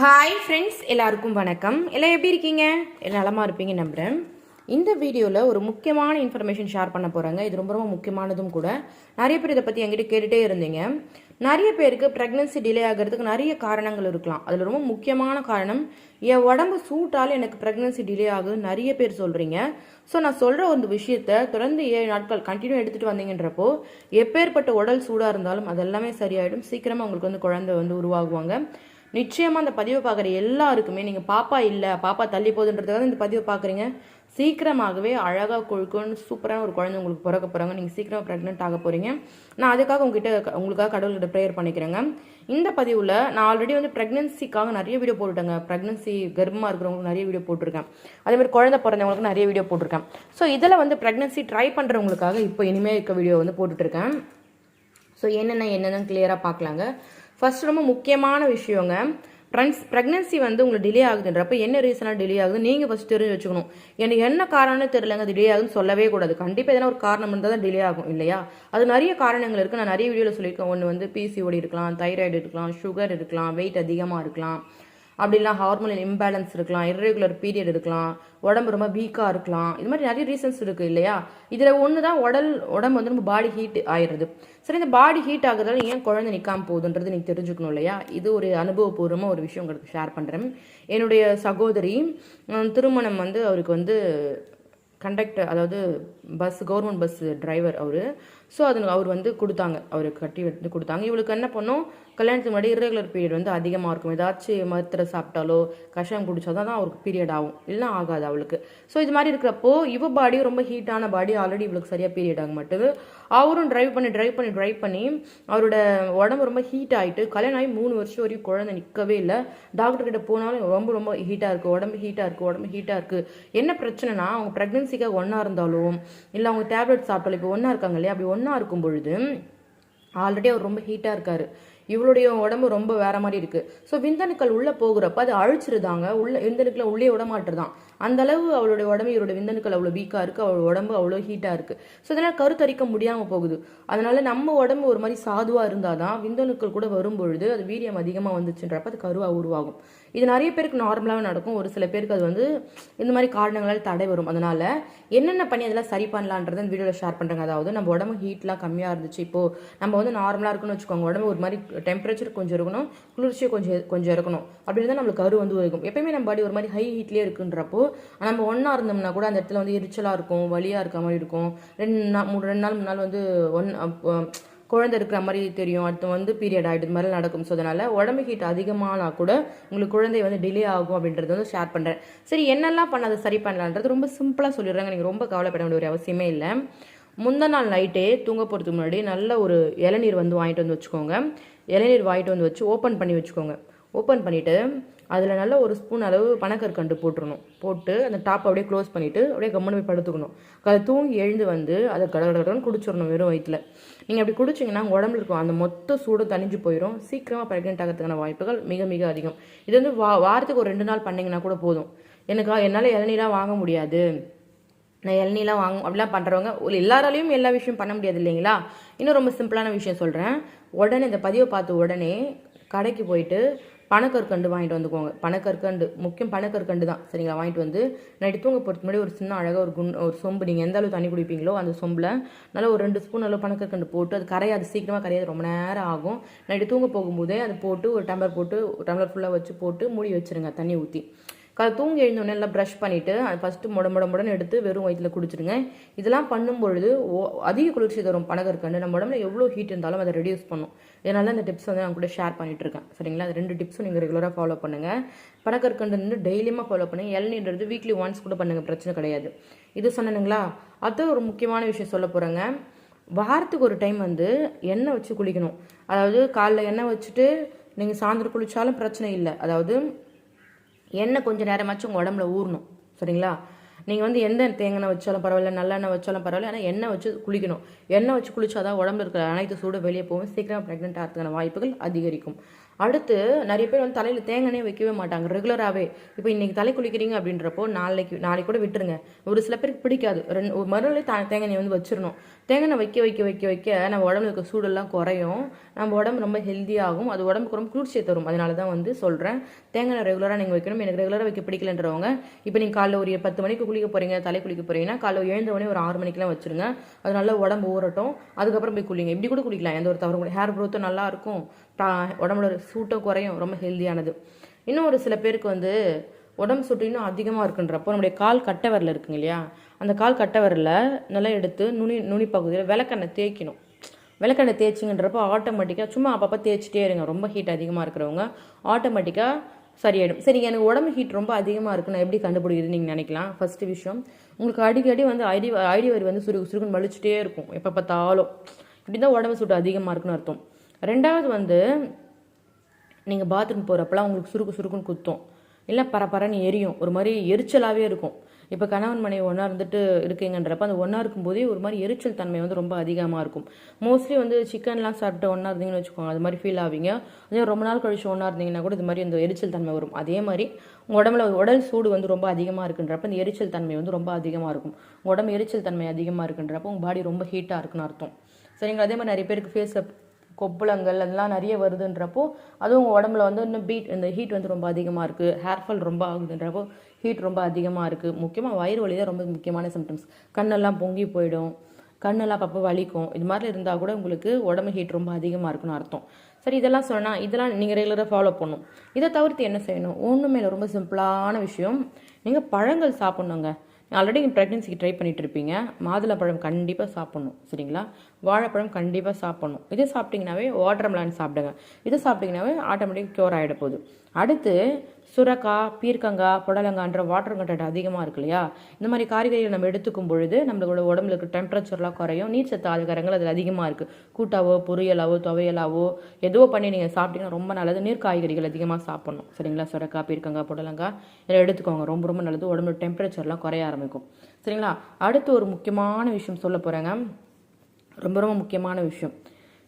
Hi friends எல்லாருக்கும் வணக்கம். எல்லாம் எப்படி இருக்கீங்க? நலமாக இருப்பீங்க நம்புகிறேன் இந்த வீடியோவில் ஒரு முக்கியமான இன்ஃபர்மேஷன் ஷேர் பண்ண போகிறாங்க இது ரொம்ப ரொம்ப முக்கியமானதும் கூட. நிறைய பேர் இதை பற்றி என்கிட்ட கேட்டுகிட்டே இருந்தீங்க. நிறைய பேருக்கு ப்ரெக்னென்சி டிலே ஆகிறதுக்கு நிறைய காரணங்கள் இருக்கலாம். அதில் ரொம்ப முக்கியமான காரணம் என் உடம்பு சூட்டால் எனக்கு ப்ரெக்னென்சி டிலே ஆகுது நிறைய பேர் சொல்கிறீங்க ஸோ நான் சொல்கிற ஒரு விஷயத்த தொடர்ந்து ஏழு நாட்கள் கண்டினியூ எடுத்துகிட்டு வந்தீங்கன்றப்போ எப்பேற்பட்ட உடல் சூடாக இருந்தாலும் அதெல்லாமே சரியாயிடும். சீக்கிரமாக உங்களுக்கு வந்து குழந்தை வந்து உருவாகுவாங்க. நிச்சயமாக அந்த பதிவை பார்க்குற எல்லாருக்குமே நீங்கள் பாப்பா இல்லை பாப்பா தள்ளி போகுதுன்றதுக்காக இந்த பதிவை பார்க்குறீங்க. சீக்கிரமாகவே அழகாக கொழுக்குன்னு சூப்பரான ஒரு குழந்தை உங்களுக்கு பிறக்க போகிறாங்க நீங்கள் சீக்கிரமாக ப்ரெக்னென்ட் ஆக போகிறீங்க நான் அதுக்காக உங்ககிட்ட உங்களுக்காக கடவுள்கிட்ட ப்ரேயர் பண்ணிக்கிறேங்க. இந்த பதிவில் நான் ஆல்ரெடி வந்து ப்ரெக்னென்சிக்காக நிறைய வீடியோ போட்டுட்டேங்க. ப்ரெக்னென்சி கர்ப்பமாக இருக்கிறவங்களுக்கு நிறைய வீடியோ போட்டிருக்கேன். அதேமாதிரி குழந்தை பிறந்தவங்களுக்கு நிறைய வீடியோ போட்டிருக்கேன். ஸோ இதில் வந்து ப்ரெக்னன்சி ட்ரை பண்ணுறவங்களுக்காக இப்போ இனிமேல் இருக்க வீடியோ வந்து போட்டுட்ருக்கேன் ஸோ என்னென்ன என்னென்னு கிளியராக பார்க்கலாங்க. ஃபர்ஸ்ட் ரொம்ப முக்கியமான விஷயங்க. ப்ரன்ஸ் ப்ரெக்னன்சி வந்து உங்களுக்கு டிலே ஆகுதுன்றப்ப என்ன ரீசனாக டிலே ஆகுது? நீங்கள் ஃபஸ்ட் தெரிஞ்சு வச்சுக்கணும். எனக்கு என்ன காரணம்னு தெரியலங்க டிலே ஆகுதுன்னு சொல்லவே கூடாது. கண்டிப்பாக எதனா ஒரு காரணம் இருந்தால் தான் டிலே ஆகும் இல்லையா? அது நிறைய காரணங்கள் இருக்குது நான் நிறைய வீடியோவில் சொல்லியிருக்கேன். ஒன்று வந்து பிசிஓடி இருக்கலாம் தைராய்டு இருக்கலாம் சுகர் இருக்கலாம் வெயிட் அதிகமாக இருக்கலாம். அப்படிலாம் ஹார்மோனல் இம்பேலன்ஸ் இருக்கலாம் இர்ரெகுலர் பீரியட் இருக்கலாம் உடம்பு ரொம்ப வீக்காக இருக்கலாம் இது மாதிரி நிறைய ரீசன்ஸ் இருக்குது இல்லையா? இதில் ஒன்று தான் உடல் உடம்பு வந்து நம்ம பாடி ஹீட் ஆயிடுது சரி இந்த பாடி ஹீட் ஆகுறதால ஏன் குழந்தை நிற்காம போகுதுன்றது நீங்கள் தெரிஞ்சுக்கணும் இல்லையா? இது ஒரு அனுபவபூர்வமாக ஒரு விஷயம் உங்களுக்கு ஷேர் பண்ணுறேன் என்னுடைய சகோதரி திருமணம் வந்து அவருக்கு வந்து கண்டக்டர் அதாவது பஸ் கவர்மெண்ட் பஸ் டிரைவர் அவர். ஸோ அது அவர் வந்து கொடுத்தாங்க. அவருக்கு கட்டி வந்து கொடுத்தாங்க. இவளுக்கு என்ன பண்ணோம்? கல்யாணத்துக்கு முன்னாடி irregular பீரியட் வந்து அதிகமாக இருக்கும். ஏதாச்சும் மருத்துவ சாப்பிட்டாலோ கஷாயம் குடிச்சா தான் அவருக்கு பீரியட் ஆகும். இல்லைன்னா ஆகாது அவளுக்கு. ஸோ இது மாதிரி இருக்கிறப்போ இவ பாடியும் ரொம்ப ஹீட்டான பாடி ஆல்ரெடி இவளுக்கு சரியாக பீரியட் ஆக மாட்டுது. அவரும் டிரைவ் பண்ணி டிரைவ் பண்ணி டிரைவ் பண்ணி அவரோட உடம்பு ரொம்ப ஹீட் ஆகிட்டு கல்யாணம் ஆகி மூணு வருஷம் வரையும் குழந்தை நிற்கவே இல்லை. டாக்டர் கிட்ட போனாலும் ரொம்ப ரொம்ப ஹீட்டாக இருக்குது உடம்பு ஹீட்டாக இருக்குது உடம்பு ஹீட்டாக இருக்குது என்ன பிரச்சனைனா அவங்க ப்ரெக்னென்சிக்காக ஒன்றா இருந்தாலும் இல்லை அவங்க டேப்லெட் சாப்பிட்டாலும் இப்போ ஒன்றா இருக்காங்க இல்லையா? அப்படி ஒன்றா இருக்கும் பொழுது ஆல்ரெடி அவர் ரொம்ப ஹீட்டாக இருக்காரு. இவளுடைய உடம்பு ரொம்ப வேற மாதிரி இருக்கு. ஸோ விந்தணுக்கள் உள்ள போகிறப்ப அது அழிச்சிருதாங்க. உள்ள விந்தணுக்களை உள்ளே விட மாட்டுறதான் அந்த அளவு அவளுடைய உடம்பு இவருடைய விந்தணுக்கள் அவ்வளோ வீக்காக இருக்கு. அவள் உடம்பு அவ்வளோ ஹீட்டாக இருக்கு. ஸோ இதனால் கருத்தரிக்க முடியாமல் போகுது. அதனால நம்ம உடம்பு ஒரு மாதிரி சாதுவாக இருந்தால் தான் விந்தணுக்கள் கூட வரும்பொழுது அது வீரியம் அதிகமாக வந்துச்சுன்றப்ப அது கருவாக உருவாகும். இது நிறைய பேருக்கு நார்மலாகவே நடக்கும். ஒரு சில பேருக்கு அது வந்து இந்த மாதிரி காரணங்களால் தடை வரும். அதனால என்னென்ன பண்ணி அதெல்லாம் சரி பண்ணலான்றத வீடியோவில் ஷேர் பண்ணுறாங்க அதாவது நம்ம உடம்பு ஹீட்லாம் கம்மியாக இருந்துச்சு. இப்போது நம்ம வந்து நார்மலாக இருக்குன்னு வச்சுக்கோங்க. உடம்பு ஒரு மாதிரி டெம்பரேச்சர் கொஞ்சம் இருக்கணும் குளிர்ச்சியை கொஞ்சம் கொஞ்சம் இருக்கணும். அப்படி இருந்தால் நம்மளுக்கு கரு வந்து இருக்கும் எப்பயுமே நம்ம பாடி ஒரு மாதிரி ஹை ஹீட்லேயே இருக்குன்றப்போ நம்ம ஒன்றா இருந்தோம்னா கூட அந்த இடத்துல வந்து எரிச்சலாக இருக்கும் வலியாக இருக்க மாதிரி இருக்கும். ரெண்டு நாள் மூணு ரெண்டு நாள் மூணு நாள் வந்து ஒன் குழந்தை இருக்கிற மாதிரி தெரியும். அடுத்து வந்து பீரியட் ஆகிட்டு இது மாதிரி நடக்கும். ஸோ அதனால் உடம்பு ஹீட் அதிகமானா கூட உங்களுக்கு குழந்தை வந்து டிலே ஆகும் அப்படின்றது வந்து ஷேர் பண்ணுறேன் சரி என்னெல்லாம் பண்ண அதை சரி பண்ணலான்றது ரொம்ப சிம்பிளாக சொல்லிடுறாங்க. நீங்கள் ரொம்ப கவலைப்பட வேண்டிய ஒரு அவசியமே இல்லை. முந்த நாள் நைட்டே தூங்க போகிறதுக்கு முன்னாடி நல்ல ஒரு இளநீர் வந்து வாங்கிட்டு வந்து வச்சுக்கோங்க. இளநீர் வாங்கிட்டு வந்து வச்சு ஓப்பன் பண்ணி வச்சுக்கோங்க. ஓப்பன் பண்ணிவிட்டு அதில் நல்ல ஒரு ஸ்பூன் அளவு பனக்கற்கண்டு போட்டுடணும் போட்டு அந்த டாப் அப்படியே க்ளோஸ் பண்ணிவிட்டு அப்படியே கம்மனு போய் படுத்துக்கணும். அதை தூங்கி எழுந்து வந்து அதை கட கடன்னு குடிச்சிடணும் வெறும் வயிற்றில் நீங்கள் அப்படி குடிச்சிங்கன்னா உடம்புல இருக்கும் அந்த மொத்த சூடு தணிஞ்சு போயிடும் சீக்கிரமாக ப்ரெக்னென்ட் ஆகிறதுக்கான வாய்ப்புகள் மிக மிக அதிகம். இது வந்து வா வாரத்துக்கு ஒரு ரெண்டு நாள் பண்ணிங்கன்னா கூட போதும். எனக்கு என்னால் இளநீலாம் வாங்க முடியாது. நான் இளநீலாம் வாங்க அப்படிலாம் பண்ணுறவங்க ஒரு எல்லாராலையும் எல்லா விஷயம் பண்ண முடியாது இல்லைங்களா? இன்னும் ரொம்ப சிம்பிளான விஷயம் சொல்கிறேன் உடனே இந்த பதிவை பார்த்த உடனே கடைக்கு போயிட்டு பனக்கற்கண்டு வாங்கிட்டு வந்துக்கோங்க. பனக்கற்கண்டு முக்கியம் பனக்கற்கண்டு தான். சரிங்களா? வாங்கிட்டு வந்து நைட்டு தூங்க போகிறதுக்கு முன்னாடி ஒரு சின்ன அழகாக ஒரு குண் ஒரு சொம்பு நீங்கள் எந்த அளவு தண்ணி குடிப்பீங்களோ அந்த சொம்பில் நல்லா ஒரு ரெண்டு ஸ்பூன் அளவு பனக்கற்கண்டு போட்டு அது கரையாது சீக்கிரமாக கரையாது ரொம்ப நேரம் ஆகும். நைட்டு தூங்க போகும்போதே அது போட்டு ஒரு டம்ளர் போட்டு ஒரு டம்ளர் ஃபுல்லாக வச்சு போட்டு மூடி வச்சுருங்க தண்ணி ஊற்றி தூங்கி எழுந்தோடனே நல்லா ப்ரஷ் பண்ணிவிட்டு ஃபஸ்ட்டு முட முட முடன்னு எடுத்து வெறும் வயிற்றில் குடிச்சிடுங்க இதெல்லாம் பண்ணும்பொழுது ஓ- அதிக குளிர்ச்சி தரும் பனகற்கண்டு நம்ம உடம்புல எவ்வளோ ஹீட் இருந்தாலும் அதை ரெடியூஸ் பண்ணும். இதனால அந்த இந்த டிப்ஸ் வந்து நான் கூட ஷேர் பண்ணிட்டுருக்கேன் சரிங்களா? அது ரெண்டு டிப்ஸும் நீங்கள் ரெகுலராக ஃபாலோ பண்ணுங்கள் பனகற்கண்டு வந்து டெய்லியுமா ஃபாலோ பண்ணுங்க. இளநீன்றது வீக்லி ஒன்ஸ் கூட பண்ணுங்க பிரச்சனை கிடையாது. இது சொன்னனுங்களா? அது ஒரு முக்கியமான விஷயம் சொல்ல போகிறேங்க வாரத்துக்கு ஒரு டைம் வந்து எண்ணெய் வச்சு குளிக்கணும். அதாவது காலைல எண்ணெய் வச்சுட்டு நீங்கள் சாயந்தரம் குளித்தாலும் பிரச்சனை இல்லை. அதாவது எண்ணெய் கொஞ்சம் நேரமாச்சும் உங்கள் உடம்புல ஊறணும் சரிங்களா? நீங்கள் வந்து எந்த தேங்காய் வச்சாலும் பரவாயில்ல நல்லெண்ணெய் வச்சாலும் பரவாயில்ல ஆனால் எண்ணெய் வச்சு குளிக்கணும். எண்ணெய் வச்சு குளிச்சாதான் உடம்புல இருக்கிற அனைத்து சூடு வெளியே போகும். சீக்கிரம் ப்ரெக்னென்ட் ஆகிறதுக்கான வாய்ப்புகள் அதிகரிக்கும். அடுத்து நிறைய பேர் வந்து தலையில் தேங்காய் வைக்கவே மாட்டாங்க ரெகுலராகவே இப்போ இன்னைக்கு தலை குளிக்கிறீங்க அப்படின்றப்போ நாளைக்கு நாளைக்கு கூட விட்டுருங்க. ஒரு சில பேருக்கு பிடிக்காது. ரெண்டு ஒரு மறுநாள் தா தேங்காய் எண்ணெய் வந்து வச்சிடணும் தேங்காய் எண்ணெய் வைக்க வைக்க வைக்க வைக்க நம்ம உடம்புல இருக்க சூடெல்லாம் குறையும். நம்ம உடம்பு ரொம்ப ஹெல்த்தியாகும் அது உடம்புக்கு ரொம்ப குளிர்ச்சியை தரும். அதனால தான் வந்து சொல்கிறேன் தேங்காய் எண்ணெய் ரெகுலராக நீங்கள் வைக்கணும். எனக்கு ரெகுலராக வைக்க பிடிக்கலன்றவங்க இப்போ நீங்கள் காலைல ஒரு பத்து மணிக்கு குளிக்க போகிறீங்க தலை குளிக்க போகிறீங்கன்னா காலைல எழுந்த உடனே ஒரு ஆறு மணிக்கெலாம் வச்சுருங்க. அது நல்லா உடம்பு ஊறட்டும். அதுக்கப்புறம் போய் குளிங்க. இப்படி கூட குளிக்கலாம். எந்த ஒரு தவறு ஹேர் க்ரோத்தும் நல்லா உடம்புல தா- உடம்புல குறையும் ரொம்ப ஹெல்த்தியானது இன்னும் ஒரு சில பேருக்கு வந்து உடம்பு சுட்டு இன்னும் அதிகமாக இருக்குன்றப்போ நம்முடைய கால் கட்ட வரல இருக்குங்க இல்லையா? அந்த கால் கட்ட வரல நல்லா எடுத்து நுனி நுனி பகுதியில் விளக்கெண்ணெய் தேய்க்கணும். விளக்கெண்ணெய் தேய்ச்சிங்கன்றப்போ ஆட்டோமேட்டிக்காக சும்மா அப்பப்போ தேய்ச்சிட்டே இருங்க. ரொம்ப ஹீட் அதிகமாக இருக்கிறவங்க ஆட்டோமேட்டிக்காக சரியாயிடும். சரி எனக்கு உடம்பு ஹீட் ரொம்ப அதிகமாக இருக்குன்னு நான் எப்படி கண்டுபிடிக்கிறது நீங்கள் நினைக்கலாம்? ஃபஸ்ட்டு விஷயம் உங்களுக்கு அடிக்கடி வந்து ஐடி ஐடி வரி வந்து சுருக்கு சுருக்குன்னு வலிச்சுட்டே இருக்கும். எப்போ பார்த்தாலும். இப்படி தான் உடம்பு சூட்டு அதிகமாக இருக்குன்னு அர்த்தம். ரெண்டாவது வந்து நீங்கள் பாத்ரூம் போகிறப்பெல்லாம் உங்களுக்கு சுருக்கு சுருக்குன்னு குத்தும். இல்லை பரபரன்னு எரியும். ஒரு மாதிரி எரிச்சலாகவே இருக்கும். இப்போ கணவன் மனைவி ஒன்றா இருந்துட்டு இருக்கீங்கன்றப்ப அந்த ஒன்றா இருக்கும்போதே ஒரு மாதிரி எரிச்சல் தன்மை வந்து ரொம்ப அதிகமாக இருக்கும். மோஸ்ட்லி வந்து சிக்கன்லாம் சாப்பிட்டு ஒன்றா இருந்தீங்கன்னு வச்சுக்கோங்க அது மாதிரி ஃபீல் ஆவீங்க. அதே ரொம்ப நாள் கழிச்சு ஒன்றா இருந்தீங்கன்னா கூட இது மாதிரி அந்த எரிச்சல் தன்மை வரும். அதே மாதிரி உங்கள் உடம்புல உடல் சூடு வந்து ரொம்ப அதிகமாக இருக்குன்றப்ப இந்த எரிச்சல் தன்மை வந்து ரொம்ப அதிகமாக இருக்கும். உங்கள் உடம்பு எரிச்சல் தன்மை அதிகமாக இருக்குன்றப்போ உங்கள் பாடி ரொம்ப ஹீட்டாக இருக்குன்னு அர்த்தம். சரிங்களா அதே மாதிரி நிறைய பேருக்கு ஃபேஸில் கொப்புளங்கள் அதெல்லாம் நிறைய வருதுன்றப்போ அதுவும் உங்கள் உடம்புல வந்து இன்னும் பீட் இந்த ஹீட் வந்து ரொம்ப அதிகமாக இருக்குது ஹேர் ஃபால் ரொம்ப ஆகுதுன்றப்போ ஹீட் ரொம்ப அதிகமாக இருக்குது முக்கியமாக வயிறு வலி தான் ரொம்ப முக்கியமான சிம்டம்ஸ் கண்ணெல்லாம் பொங்கி போயிடும். கண்ணெல்லாம் அப்பப்போ வலிக்கும். இது மாதிரி இருந்தால் கூட உங்களுக்கு உடம்பு ஹீட் ரொம்ப அதிகமாக இருக்குன்னு அர்த்தம். சரி இதெல்லாம் சொன்னால் இதெல்லாம் நீங்கள் ரெகுலராக ஃபாலோ பண்ணணும். இதை தவிர்த்து என்ன செய்யணும்? ஒன்றுமே இல்லை. ரொம்ப சிம்பிளான விஷயம். நீங்கள் பழங்கள் சாப்பிட்ணுங்க. ஆல்ரெடி நீங்கள் ப்ரெக்னென்சிக்கு ட்ரை பண்ணிட்டு இருப்பீங்க. மாதுளப்பழம் கண்டிப்பாக சாப்பிட்ணும். சரிங்களா? வாழைப்பழம் கண்டிப்பாக சாப்பிட்ணும். இதை சாப்பிட்டீங்கன்னாவே வாட்டர் சாப்பிடுங்க. இதை சாப்பிட்டீங்கன்னாவே ஆட்டோமேட்டிக் க்யூர் ஆகிட போகுது. அடுத்து சுரக்காய் பீர்க்கங்காய் புடலங்கான்ற வாட்டர் கண்டென்ட் அதிகமாக இருக்கு இல்லையா? இந்த மாதிரி காய்கறிகள் நம்ம எடுத்துக்கும் பொழுது நம்மளோட உடம்புல டெம்பரேச்சர்லாம் குறையும். நீர் சத்து ஆதாரங்கள் அதில் அதிகமாக இருக்குது கூட்டாவோ பொரியலாவோ துவையலாவோ எதுவோ பண்ணி நீங்கள் சாப்பிட்டீங்கன்னா ரொம்ப நல்லது. நீர் காய்கறிகள் அதிகமாக சாப்பிடணும். சரிங்களா? சுரக்காய் பீர்க்கங்காய் புடலங்காய் இதெல்லாம் எடுத்துக்கோங்க. ரொம்ப ரொம்ப நல்லது. உடம்புல டெம்பரேச்சர்லாம் குறைய ஆரம்பிக்கும். சரிங்களா? அடுத்து ஒரு முக்கியமான விஷயம் சொல்ல போகிறேங்க ரொம்ப ரொம்ப முக்கியமான விஷயம்.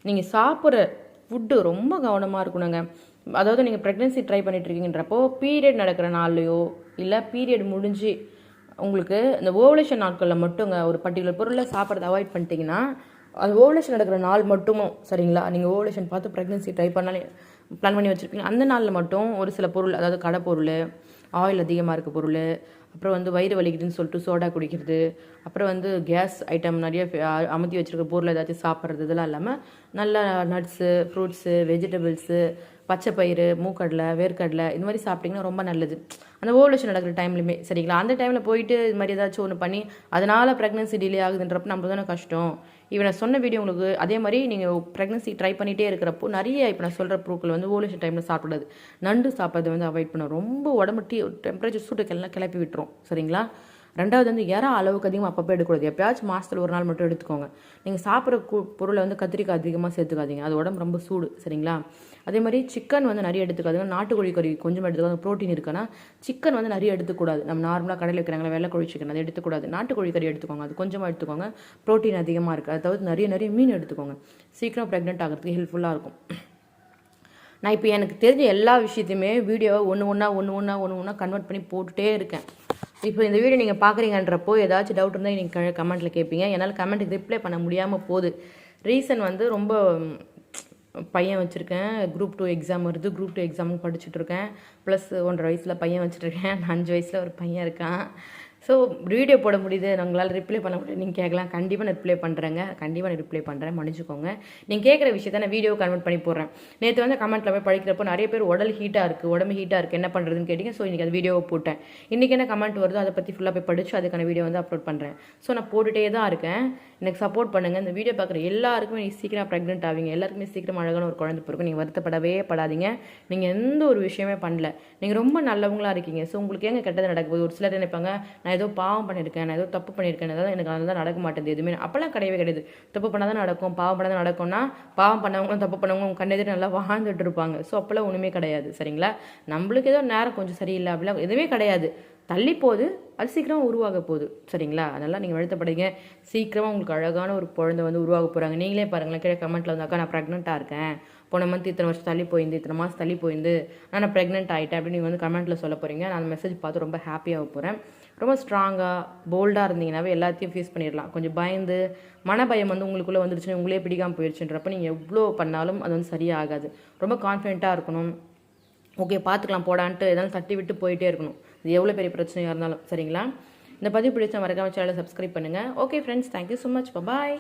நீங்கள் சாப்பிட்ற ஃபுட்டு ரொம்ப கவனமாக இருக்கணுங்க. அதாவது நீங்கள் ப்ரெக்னென்சி ட்ரை பண்ணிட்டு இருக்கீங்கன்றப்போ பீரியட் நடக்கிற நாள்லையோ இல்லை பீரியட் முடிஞ்சு உங்களுக்கு இந்த ஓவலேஷன் நாட்களில் மட்டுங்க ஒரு பர்டிகுலர் பொருளை சாப்பிட்றத அவாய்ட் பண்ணிட்டீங்கன்னா அது ஓவலேஷன் நடக்கிற நாள் மட்டுமும் சரிங்களா? நீங்கள் ஓவலேஷன் பார்த்து ப்ரெக்னென்சி ட்ரை பண்ணாலே பிளான் பண்ணி வச்சுருப்பீங்க. அந்த நாளில் மட்டும் ஒரு சில பொருள் அதாவது கடை பொருள் ஆயில் அதிகமாக இருக்க பொருள் அப்புறம் வந்து வயிறு வலிக்குதுன்னு சொல்லிட்டு சோடா குடிக்கிறது அப்புறம் வந்து கேஸ் ஐட்டம் நிறைய அமுத்தி வச்சுருக்க பொருள் ஏதாச்சும் சாப்பிட்றது இதெல்லாம் இல்லாமல் நல்ல நட்ஸு ஃப்ரூட்ஸு வெஜிடபிள்ஸு பச்சை பயிறு மூக்கடலை வேர்க்கடலை இது மாதிரி சாப்பிட்டிங்கன்னா ரொம்ப நல்லது. அந்த ஓவலேஷன் நடக்கிற டைம்லையுமே சரிங்களா? அந்த டைமில் போயிட்டு இது மாதிரி ஏதாச்சும் ஒன்று பண்ணி அதனால் ப்ரெக்னன்சி டிலே ஆகுதுன்றப்ப நம்ம தானே கஷ்டம். இப்போ நான் சொன்ன வீடியோ உங்களுக்கு அதே மாதிரி நீங்கள் ப்ரெக்னன்சி ட்ரை பண்ணிகிட்டே இருக்கிறப்போ நிறைய இப்போ நான் சொல்கிற ப்ரூக்கள் வந்து ஓவலேஷன் டைமில் சாப்பிடாது. நண்டு சாப்பிட்றத வந்து அவாய்ட் பண்ணும் ரொம்ப உடம்பு டீ டெம்பரேச்சர் சூட்டுக்கெல்லாம் கிளப்பி விட்டுரும் சரிங்களா? ரெண்டாவது வந்து இற அளவுக்கு அதிகமாக அப்பப்போ எடுக்கக்கூடாது. எப்பயாச்சும் மாதத்தில் ஒரு நாள் மட்டும் எடுத்துக்கோங்க. நீங்கள் சாப்பிட்ற கு- பொருளை வந்து கத்திரிக்காய் அதிகமாக சேர்த்துக்காதீங்க. அது உடம்பு ரொம்ப சூடு. சரிங்களா? அதே மாதிரி சிக்கன் வந்து நிறைய எடுத்துக்காதுங்க. நாட்டுக்கோழி கறி கொஞ்சம் எடுத்துக்காது ப்ரோட்டீன் இருக்குன்னா சிக்கன் வந்து நிறைய எடுத்துக்கூடாது. நம்ம நார்மலாக கடையில் வைக்கிறாங்களா வெள்ளைக்கோழி சிக்கன் அதை எடுத்துக்கூடாது. நாட்டுக்கோழி கறி எடுத்துக்கோங்க. அது கொஞ்சமாக எடுத்துக்கோங்க. ப்ரோட்டீன் அதிகமாக இருக்குது அதை தவிர்த்து நிறைய நிறைய மீன் எடுத்துக்கோங்க. சீக்கிரம் ப்ரெக்னென்ட் ஆகிறதுக்கு ஹெல்ப்ஃபுல்லாக இருக்கும். நான் இப்போ எனக்கு தெரிஞ்ச எல்லா விஷயத்தையுமே வீடியோவை ஒன்று ஒன்றா ஒன்று ஒன்றா ஒன்று ஒன்றா கன்வெர்ட் பண்ணி போட்டுட்டே இருக்கேன். இப்போ இந்த வீடியோ நீங்கள் பார்க்குறீங்கன்றப்போ ஏதாச்சும் டவுட் இருந்தால் நீங்கள் கமெண்ட்டில் கேட்பீங்க என்னால் கமெண்ட்டுக்கு ரிப்ளை பண்ண முடியாமல் போகுது. ரீசன் வந்து ரொம்ப பையன் வச்சுருக்கேன். குரூப் டூ எக்ஸாம் வருது. குரூப் டூ எக்ஸாமும் படிச்சுட்ருக்கேன் ப்ளஸ் ஒன்றரை வயசில் பையன் வச்சுட்ருக்கேன் அஞ்சு வயசில் ஒரு பையன் இருக்கான். ஸோ வீடியோ போட முடியுது. நாங்களால் ரிப்ளை பண்ண முடியுது. நீங்கள் கேட்கலாம் கண்டிப்பாக நான் ரிப்ளை பண்ணுறேங்க கண்டிப்பாக நான் ரிப்ளை பண்ணுறேன் மன்னிச்சுக்கோங்க. நீங்கள் கேட்குற விஷயத்த நான் வீடியோ கன்வெர்ட் பண்ணி போடுறேன். நேற்று வந்து கமெண்ட்டில் போய் படிக்கிறப்போ நிறைய பேர் உடல் ஹீட்டாக இருக்குது உடம்பு ஹீட்டாக இருக்குது என்ன பண்ணுறதுன்னு கேட்டிங்க. ஸோ இன்றைக்கி அது வீடியோவை போட்டேன். இன்றைக்கி என்ன கமெண்ட் வருதோ அதை பற்றி ஃபுல்லாக போய் படித்து அதுக்கான வீடியோ வந்து அப்லோட் பண்ணுறேன் ஸோ நான் போட்டுகிட்டே தான் இருக்கேன். எனக்கு சப்போர்ட் பண்ணுங்கள் இந்த வீடியோ பார்க்குற எல்லாருக்குமே நீ சீக்கிரம் ப்ரெக்னென்ட் ஆவீங்க. எல்லாருக்குமே சீக்கிரம் அழகான ஒரு குழந்தை பிறக்கும். நீங்கள் வருத்தப்படவே படாதீங்க. நீங்கள் எந்த ஒரு விஷயமே பண்ணல. நீங்கள் ரொம்ப நல்லவங்களா இருக்கீங்க. ஸோ உங்களுக்கு எங்கே கெட்டது நடக்க ஒரு சிலர் நினைப்பாங்க நான் ஏதோ பாவம் பண்ணியிருக்கேன் நான் ஏதோ தப்பு பண்ணியிருக்கேன் அதாவது எனக்கு அதெல்லாம் நடக்க மாட்டேங்குது எதுவுமே. அப்போல்லாம் கிடையவே கிடையாது. தப்பு பண்ணால் தான் நடக்கும் பாவம் பண்ணால் தான் நடக்கும்னா பாவம் பண்ணவங்களும் தப்பு பண்ணவங்களும் உங்க நல்லா வாழ்ந்துட்டு இருப்பாங்க. ஸோ அப்போல்லாம் ஒன்றுமே கிடையாது. சரிங்களா? நம்மளுக்கு ஏதோ நேரம் கொஞ்சம் சரியில்லை அப்படிலாம் எதுவுமே கிடையாது. தள்ளி போகுது அது சீக்கிரமாக உருவாக போகுது. சரிங்களா? அதெல்லாம் நீங்கள் வருத்தப்படுங்க சீக்கிரமாக உங்களுக்கு அழகான ஒரு குழந்தை வந்து உருவாக போகிறாங்க நீங்களே பாருங்களேன் கீழே கமெண்ட்டில் வந்து அக்கா நான் ப்ரெக்னெண்ட்டாக இருக்கேன். போன மந்த் இத்தனை வருஷம் தள்ளி போயிருந்து இத்தனை மாதம் தள்ளி போயிருந்து நான் ப்ரெக்னென்ட் ஆகிட்டேன் அப்படின்னு நீங்கள் வந்து கமெண்ட்டில் சொல்ல போகிறீங்க நான் அந்த மெசேஜ் பார்த்து ரொம்ப ஹாப்பியாக போகிறேன் ரொம்ப ஸ்ட்ராங்காக போல்டாக இருந்தீங்கன்னாவே எல்லாத்தையும் ஃபேஸ் பண்ணிடலாம். கொஞ்சம் பயந்து மனபயம் வந்து உங்களுக்குள்ளே வந்துடுச்சுன்னு உங்களே பிடிக்காமல் போயிடுச்சுன்றப்ப நீங்கள் எவ்வளோ பண்ணாலும் அது வந்து சரியாகாது. ரொம்ப கான்ஃபிடென்ட்டாக இருக்கணும். ஓகே பார்த்துக்கலாம் போடான்ட்டு எதாவது தட்டி விட்டு போயிட்டே இருக்கணும். இது எவ்வளோ பெரிய பிரச்சனையாக இருந்தாலும் சரிங்களா? இந்த பதிவு பிடிச்ச மறக்காம சேனலை சப்ஸ்கிரைப் பண்ணுங்கள் okay friends thank you so much bye